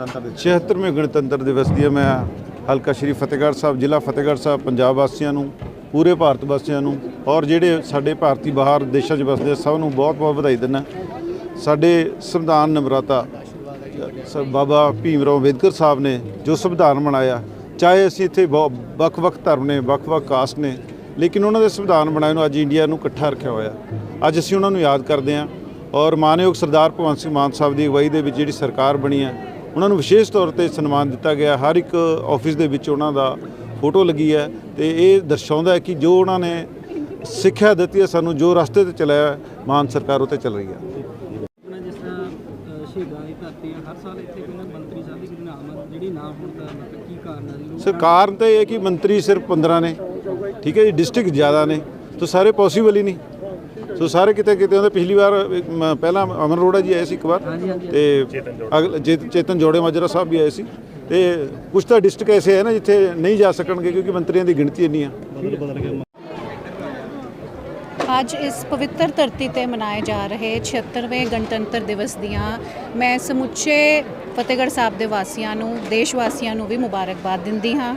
ਗਣਤੰਤਰ ਦਿਵਸ 76ਵੇਂ ਗਣਤੰਤਰ ਦਿਵਸ ਦੀਆਂ ਮੈਂ ਹਲਕਾ ਸ਼੍ਰੀ ਫਤਿਹਗੜ੍ਹ ਸਾਹਿਬ ਜ਼ਿਲ੍ਹਾ ਫਤਿਹਗੜ੍ਹ ਸਾਹਿਬ ਪੰਜਾਬ ਵਾਸੀਆਂ ਨੂੰ ਪੂਰੇ ਭਾਰਤ ਵਾਸੀਆਂ ਨੂੰ ਔਰ ਜਿਹੜੇ ਸਾਡੇ ਭਾਰਤੀ ਬਾਹਰ ਦੇਸ਼ਾਂ 'ਚ ਵਸਦੇ ਆ, ਸਭ ਨੂੰ ਬਹੁਤ-ਬਹੁਤ ਵਧਾਈ ਦਿੰਦਾ। ਸਾਡੇ ਸੰਵਿਧਾਨ ਨਿਮਰਤਾ ਸ- ਬਾਬਾ ਭੀਮ ਰਾਓ ਅੰਬੇਦਕਰ ਸਾਹਿਬ ਨੇ ਜੋ ਸੰਵਿਧਾਨ ਬਣਾਇਆ ਚਾਹੇ ਅਸੀਂ ਇੱਥੇ ਬਹੁ- ਵੱਖ-ਵੱਖ ਧਰਮ ਨੇ ਵੱਖ-ਵੱਖ ਕਾਸਟ ਨੇ ਲੇਕਿਨ ਉਹਨਾਂ ਦੇ ਸੰਵਿਧਾਨ ਬਣਾਏ ਨੂੰ ਅੱਜ ਇੰਡੀਆ ਨੂੰ ਇਕੱਠਾ ਰੱਖਿਆ ਹੋਇਆ। ਅੱਜ ਅਸੀਂ ਉਹਨਾਂ ਨੂੰ ਯਾਦ ਕਰਦੇ ਹਾਂ ਔਰ ਮਾਨਯੋਗ ਸਰਦਾਰ ਭਗਵੰਤ ਸਿੰਘ ਮਾਨ ਸਾਹਿਬ ਦੀ ਅਗਵਾਈ ਦੇ ਵਿੱਚ ਜਿਹੜੀ ਸਰਕਾਰ ਬਣੀ ਹੈ ਉਹਨਾਂ ਨੂੰ ਵਿਸ਼ੇਸ਼ ਤੌਰ ਤੇ ਸਨਮਾਨ ਦਿੱਤਾ ਗਿਆ। ਹਰ ਇੱਕ ਆਫਿਸ ਦੇ ਵਿੱਚ ਉਹਨਾਂ ਦਾ ਫੋਟੋ ਲੱਗੀ ਹੈ ਤੇ ਇਹ ਦਰਸਾਉਂਦਾ ਹੈ ਕਿ ਜੋ ਉਹਨਾਂ ਨੇ ਸਿੱਖਿਆ ਦਿੱਤੀ ਹੈ ਸਾਨੂੰ ਜੋ ਰਸਤੇ ਤੇ ਚਲਾਇਆ ਹੈ, ਮਾਨ ਸਰਕਾਰ ਉਤੇ ਚੱਲ ਰਹੀ ਹੈ। ਸਰਕਾਰ ਤੇ ਇਹ ਕਿ ਮੰਤਰੀ ਸਿਰਫ 15 ਨੇ ਠੀਕ ਹੈ ਜੀ ਡਿਸਟ੍ਰਿਕਟ ਜ਼ਿਆਦਾ ਨੇ ਤਾਂ ਸਾਰੇ ਪੋਸੀਬਲ ਹੀ ਨਹੀਂ। ਸੋ ਸਾਰੇ ਕਿਤੇ ਕਿਤੇ ਹੁੰਦੇ ਪਿਛਲੀ ਵਾਰ ਮ- ਪਹਿਲਾਂ ਅਮਨ ਅਰੋੜਾ ਜੀ ਆਏ ਸੀ ਇੱਕ ਵਾਰ ਤੇ ਅਗਲ ਚੇਤ- ਚੇਤਨ ਜੋੜੇ ਮਾਜਰਾ ਸਾਹਿਬ ਵੀ ਆਏ ਸੀ ਤੇ ਕੁਝ ਤਾਂ ਡਿਸਟ੍ਰਿਕਟ ਐਸੇ ਹੈ ਨਾ ਜਿੱਥੇ ਨਹੀਂ ਜਾ ਸਕਣਗੇ ਕਿਉਂਕਿ ਮੰਤਰੀਆਂ ਦੀ ਗਿਣਤੀ ਇੰਨੀ ਆ। ਅੱਜ ਇਸ ਪਵਿੱਤਰ ਧਰਤੀ ਤੇ ਮਨਾਏ ਜਾ ਰਹੇ 76ਵੇਂ ਗਣਤੰਤਰ ਦਿਵਸ ਦੀਆਂ ਮੈਂ ਸਮੁੱਚੇ ਫਤਿਹਗੜ੍ਹ ਸਾਹਿਬ ਦੇ ਵਾਸੀਆਂ ਨੂੰ ਦੇਸ਼ ਵਾਸੀਆਂ ਨੂੰ ਵੀ ਮੁਬਾਰਕਬਾਦ ਦਿੰਦੀ ਹਾਂ।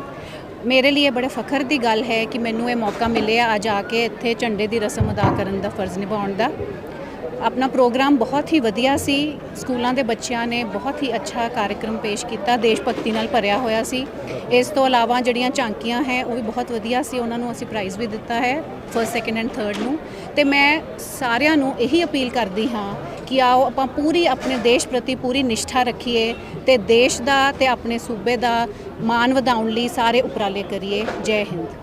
ਮੇਰੇ ਲਈ ਇਹ ਬੜੇ ਫਖਰ ਦੀ ਗੱਲ ਹੈ ਕਿ ਮੈਨੂੰ ਇਹ ਮੌਕਾ ਮਿਲਿਆ ਅੱਜ ਆ ਕੇ ਇੱਥੇ ਝੰਡੇ ਦੀ ਰਸਮ ਅਦਾ ਕਰਨ ਦਾ, ਫਰਜ਼ ਨਿਭਾਉਣ ਦਾ। ਆਪਣਾ ਪ੍ਰੋਗਰਾਮ ਬਹੁਤ ਹੀ ਵਧੀਆ ਸੀ। ਸਕੂਲਾਂ ਦੇ ਬੱਚਿਆਂ ਨੇ ਬਹੁਤ ਹੀ ਅੱਛਾ ਕਾਰਜਕ੍ਰਮ ਪੇਸ਼ ਕੀਤਾ। ਦੇਸ਼ ਭਗਤੀ ਨਾਲ ਭਰਿਆ ਹੋਇਆ ਸੀ। ਇਸ ਤੋਂ ਇਲਾਵਾ ਜਿਹੜੀਆਂ ਝਾਂਕੀਆਂ ਹੈ, ਉਹ ਵੀ ਬਹੁਤ ਵਧੀਆ ਸੀ। ਉਹਨਾਂ ਨੂੰ ਅਸੀਂ ਪ੍ਰਾਈਜ਼ ਵੀ ਦਿੱਤਾ ਹੈ ਫਰਸਟ ਸੈਕੰਡ ਐਂਡ ਥਰਡ ਨੂੰ। ਤੇ ਮੈਂ ਸਾਰਿਆਂ ਨੂੰ ਇਹੀ ਅਪੀਲ ਕਰਦੀ ਹਾਂ ਕਿ ਆਓ, ਆਪਾਂ ਪੂਰੀ ਆਪਣੇ ਦੇਸ਼ ਪ੍ਰਤੀ ਪੂਰੀ ਨਿਸ਼ਠਾ ਰੱਖੀਏ ਤੇ ਦੇਸ਼ ਦਾ ਤੇ ਆਪਣੇ ਸੂਬੇ ਦਾ ਮਾਣ ਵਧਾਉਣ ਲਈ ਸਾਰੇ ਉਪਰਾਲੇ ਕਰੀਏ। ਜੈ ਹਿੰਦ।